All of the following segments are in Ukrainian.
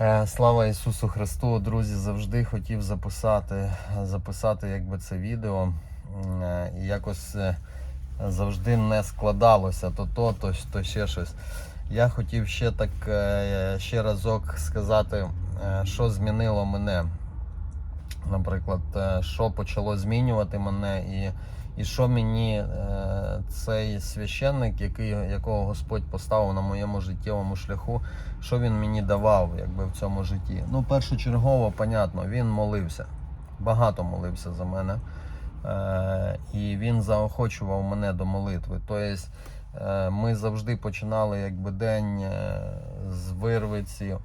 Е, Слава Ісусу Христу, друзі, завжди хотів записати, записати якби це відео. Е, І якось е, завжди не складалося то то, то, то ще щось. Я хотів ще так ще разок сказати, що змінило мене. Наприклад, що почало змінювати мене, і, і що мені е, цей священник, який, якого Господь поставив на моєму життєвому шляху, що він мені давав якби, в цьому житті. Ну, першочергово, понятно, він молився. Багато молився за мене. Е, і він заохочував мене до молитви. Тобто е, ми завжди починали якби, день з вирвиці,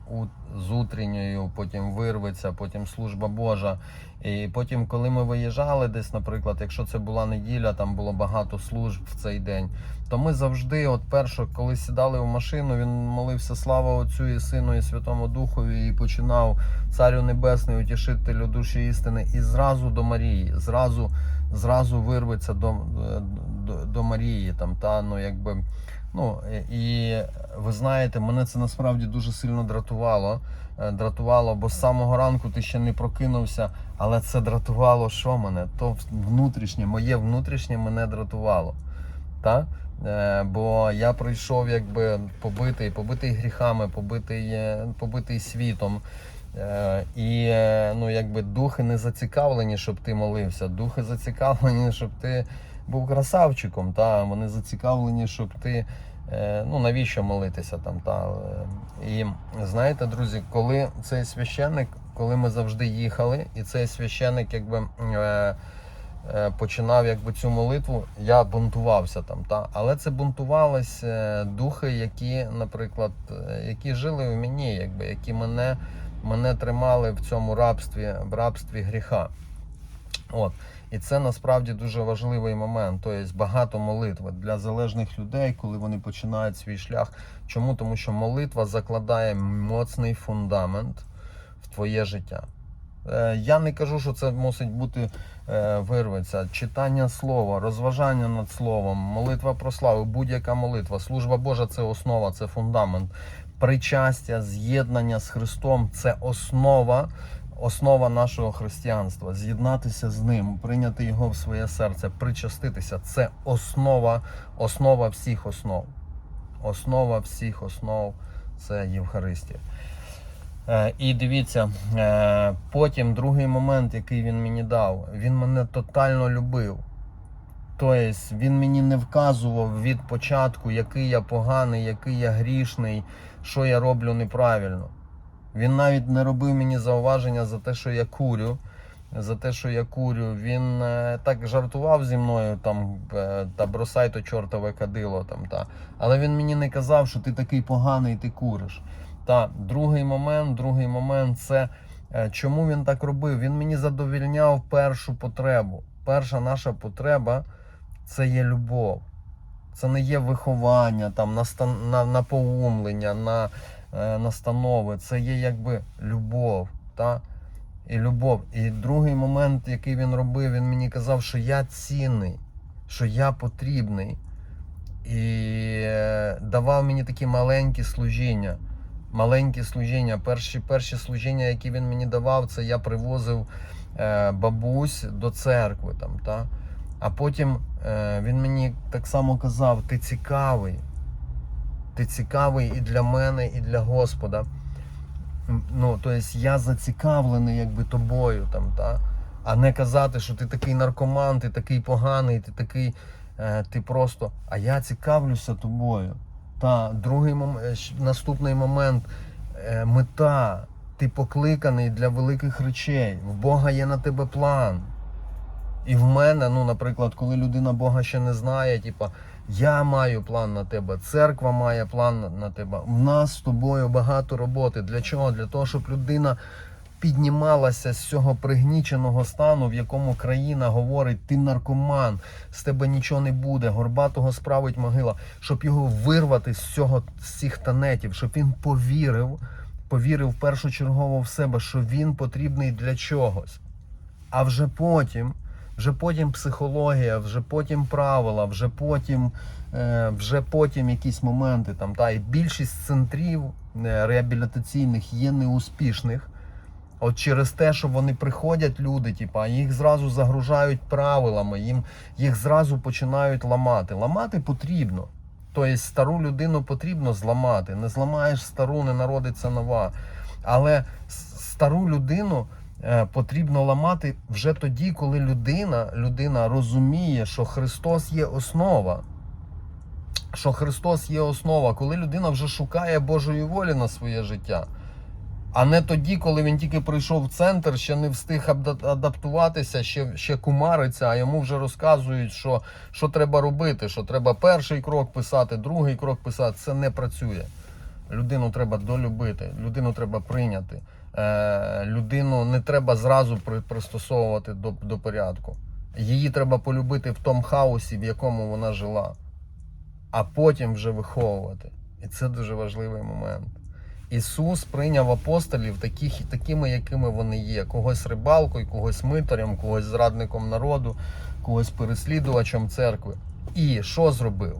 з утренньою, потім вирвиця, потім служба Божа. І потім, коли ми виїжджали десь, наприклад, якщо це була неділя, там було багато служб в цей день, то ми завжди, от перше, коли сідали в машину, він молився слава Отцю і Сину і Святому Духові, і починав Царю Небесний, утішителю душі істини, і зразу до Марії, зразу, зразу вирветься до, до, Марії. Там, та, ну, якби, ну, і ви знаєте, мене це насправді дуже сильно дратувало. Е, Дратувало, бо з самого ранку ти ще не прокинувся, але це дратувало що мене? То внутрішнє, моє внутрішнє мене дратувало. Та? Е, бо я прийшов якби побитий, побитий гріхами, побитий, е, побитий світом. І ну, якби духи не зацікавлені, щоб ти молився. Духи зацікавлені, щоб ти був красавчиком. Та? Вони зацікавлені, щоб ти. е, Ну, навіщо молитися там? Та? е. І знаєте, друзі, коли цей священник, коли ми завжди їхали, і цей священник якби. Е, починав якби цю молитву, я бунтувався там. Та? Але це бунтувались е, духи, які, наприклад, які жили в мені, якби, які мене, мене тримали в цьому рабстві, в рабстві гріха. От. І це насправді дуже важливий момент. Тобто багато молитви для залежних людей, коли вони починають свій шлях. Чому? Тому що молитва закладає моцний фундамент в твоє життя. Е, Я не кажу, що це мусить бути е, вирветься. Читання слова, розважання над словом, молитва про славу, будь-яка молитва, служба Божа це основа, це фундамент. Причастя, з'єднання з Христом це основа, основа нашого християнства. З'єднатися з ним, прийняти його в своє серце, причаститися це основа, основа всіх основ. Основа всіх основ це Євхаристія. Е, І дивіться, е, потім другий момент, який він мені дав, він мене тотально любив. Тобто він мені не вказував від початку, який я поганий, який я грішний, що я роблю неправильно. Він навіть не робив мені зауваження за те, що я курю. За те, що я курю, він е, так жартував зі мною там е, та бросай то чортове кадило там та. Але він мені не казав, що ти такий поганий, ти куриш. Та другий момент, другий момент це е, чому він так робив? Він мені задовільняв першу потребу. Перша наша потреба це є любов. Це не є виховання, там, на, напоумлення, на, е, настанови. Це є якби любов. Та? І любов. І другий момент, який він робив, він мені казав, що я цінний, що я потрібний. І е, давав мені такі маленькі служіння. Маленькі служіння. Перші, перші служіння, які він мені давав, це я привозив е, бабусь до церкви. Там, та? А потім е, він мені так само казав: ти цікавий. Ти цікавий і для мене, і для Господа. Ну, тобто я зацікавлений якби тобою, там, та? а не казати, що ти такий наркоман, ти такий поганий, ти такий, е, ти просто. А я цікавлюся тобою. Та другий мом... е, наступний момент е, мета. Ти покликаний для великих речей. В Бога є на тебе план. І в мене, ну, наприклад, коли людина Бога ще не знає, типа, я маю план на тебе, церква має план на- тебе. В нас з тобою багато роботи. Для чого? Для того, щоб людина піднімалася з цього пригніченого стану, в якому країна говорить, ти наркоман, з тебе нічого не буде, горбатого справить могила, щоб його вирвати з цього з цих танетів, щоб він повірив, повірив першочергово в себе, що він потрібний для чогось. А вже потім вже потім психологія, вже потім правила, вже потім, е, вже потім якісь моменти. Там, та, і більшість центрів е, реабілітаційних є неуспішних. От через те, що вони приходять, люди, типа, їх зразу загружають правилами, їм їх зразу починають ламати. Ламати потрібно. Тобто стару людину потрібно зламати. Не зламаєш стару, не народиться нова. Але стару людину потрібно ламати вже тоді, коли людина, людина розуміє, що Христос є основа. Що Христос є основа, коли людина вже шукає Божої волі на своє життя. А не тоді, коли він тільки прийшов в центр, ще не встиг адаптуватися, ще, ще кумариться, а йому вже розказують, що, що треба робити, що треба перший крок писати, другий крок писати. Це не працює. Людину треба долюбити, людину треба прийняти. Е, людину не треба зразу при, пристосовувати до, до порядку. Її треба полюбити в тому хаосі, в якому вона жила, а потім вже виховувати. І це дуже важливий момент. Ісус прийняв апостолів таких, такими, якими вони є. Когось рибалкою, когось митарем, когось зрадником народу, когось переслідувачем церкви. І що зробив?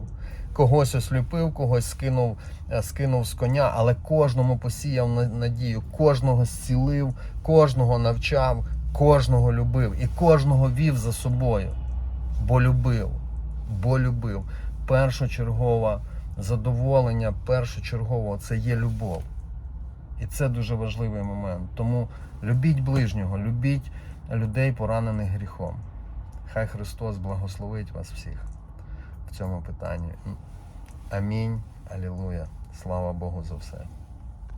Когось осліпив, когось скинув, е, скинув з коня, але кожному посіяв надію, кожного зцілив, кожного навчав, кожного любив і кожного вів за собою. Бо любив, бо любив. Першочергове задоволення, першочергово це є любов. І це дуже важливий момент. Тому любіть ближнього, любіть людей, поранених гріхом. Хай Христос благословить вас всіх цьому питанні. Амінь. Алілуя. Слава Богу за все.